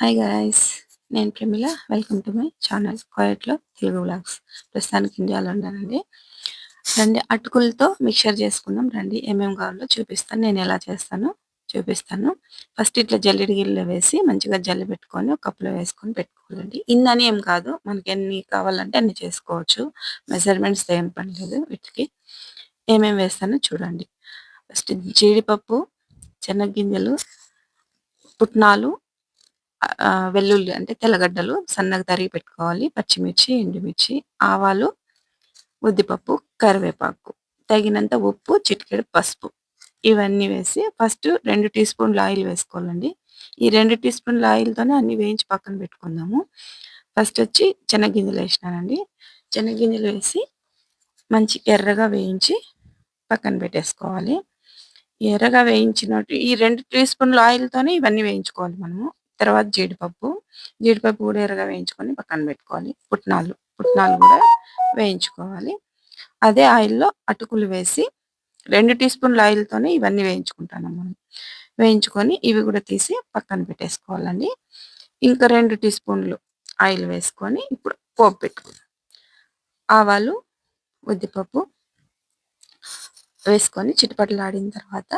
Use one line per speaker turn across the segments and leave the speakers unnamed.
Hi guys నేను Pramila welcome to my channel క్వైట్లో Telugu blogs ప్రస్తుతానికి ఇండియాలో ఉన్నానండి రండి అటుకులతో మిక్చర్ చేసుకుందాం. రండి ఏమేమి కావాలో చూపిస్తాను. నేను ఎలా చేస్తానో చూపిస్తాను. ఫస్ట్ ఇట్లా జల్లెడి గిన్నెలో వేసి మంచిగా జల్లి పెట్టుకొని ఒక కప్పులో వేసుకొని పెట్టుకోవాలండి. ఇన్నని ఏం కాదు మనకి ఎన్ని కావాలంటే అన్ని చేసుకోవచ్చు. మెజర్మెంట్స్ ఏం పని లేదు వీటికి. ఏమేమి వేస్తానో చూడండి. ఫస్ట్ జీడిపప్పు శనగగింజలు పుట్నాలు వెల్లుల్లి అంటే తెల్లగడ్డలు సన్నగా తరిగి పెట్టుకోవాలి. పచ్చిమిర్చి ఎండుమిర్చి ఆవాలు ఉద్దిపప్పు కరివేపాకు. తగినంత ఉప్పు చిటికెడు పసుపు. ఇవన్నీ వేసి ఫస్ట్ రెండు టీ స్పూన్లు ఆయిల్ వేసుకోవాలండి. ఈ రెండు టీ స్పూన్ల ఆయిల్తోనే అన్ని వేయించి పక్కన పెట్టుకుందాము. ఫస్ట్ వచ్చి చెనగ్గింజలు వేసినానండి. చెనగ్గింజలు వేసి మంచి ఎర్రగా వేయించి పక్కన పెట్టేసుకోవాలి. ఎర్రగా వేయించినట్టు ఈ రెండు టీ స్పూన్ల ఆయిల్తోనే ఇవన్నీ వేయించుకోవాలి మనము. తర్వాత జీడిపప్పు. జీడిపప్పు కూడా ఎర్రగా వేయించుకొని పక్కన పెట్టుకోవాలి. పుట్నాలు పుట్నాలు కూడా వేయించుకోవాలి. అదే ఆయిల్లో అటుకులు వేసి రెండు టీ స్పూన్ల ఆయిల్తోనే ఇవన్నీ వేయించుకుంటాను మనం వేయించుకొని ఇవి కూడా తీసి పక్కన పెట్టేసుకోవాలండి. ఇంకా రెండు టీ స్పూన్లు ఆయిల్ వేసుకొని ఇప్పుడు పోపు పెట్టుకుందాం. ఆవాలు ఉద్దిపప్పు వేసుకొని చిటపటలాడిన తర్వాత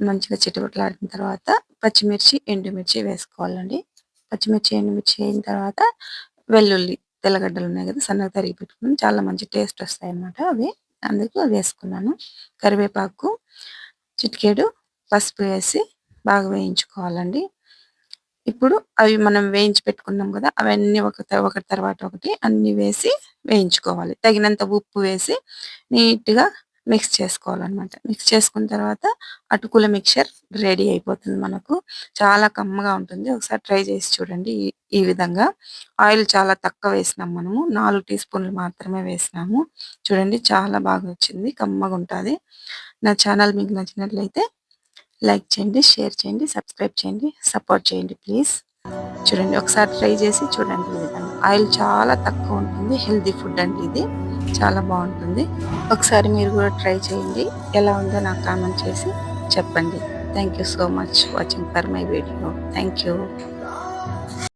మంచిగా చిటపటలాడిన తర్వాత పచ్చిమిర్చి ఎండుమిర్చి వేసుకోవాలండి. పచ్చిమిర్చి ఎండుమిర్చి అయిన తర్వాత వెల్లుల్లి తెల్లగడ్డలు ఉన్నాయి కదా సన్నగా తరిగి పెట్టుకుని చాలా మంచి టేస్ట్ వస్తాయి అన్నమాట అవి. అందుకు అవి వేసుకున్నాను. కరివేపాకు చిటికేడు పసుపు వేసి బాగా వేయించుకోవాలండి. ఇప్పుడు అవి మనం వేయించి పెట్టుకున్నాం కదా అవన్నీ ఒక త- ఒకటి తర్వాత ఒకటి అన్ని వేసి వేయించుకోవాలి. తగినంత ఉప్పు వేసి నీట్గా మిక్స్ చేసుకోవాలన్నమాట. మిక్స్ చేసుకున్న తర్వాత అటుకుల మిక్చర్ రెడీ అయిపోతుంది మనకు. చాలా కమ్మగా ఉంటుంది. ఒకసారి ట్రై చేసి చూడండి ఈ విధంగా. ఆయిల్ చాలా తక్కువ వేసినాం మనము. నాలుగు టీ స్పూన్లు మాత్రమే వేసినాము. చూడండి చాలా బాగా వచ్చింది. కమ్మగా ఉంటుంది. నా ఛానల్ మీకు నచ్చినట్లయితే లైక్ చేయండి షేర్ చేయండి సబ్స్క్రైబ్ చేయండి సపోర్ట్ చేయండి ప్లీజ్ చూడండి ఒకసారి ట్రై చేసి చూడండి ఈ విధంగా. ఆయిల్ చాలా తక్కువ ఉంటుంది. హెల్తీ ఫుడ్ అండి ఇది. చాలా బాగుంటుంది. ఒకసారి మీరు కూడా ట్రై చేయండి. ఎలా ఉందో నాకు కామెంట్ చేసి చెప్పండి. Thank you so much watching for my video thank you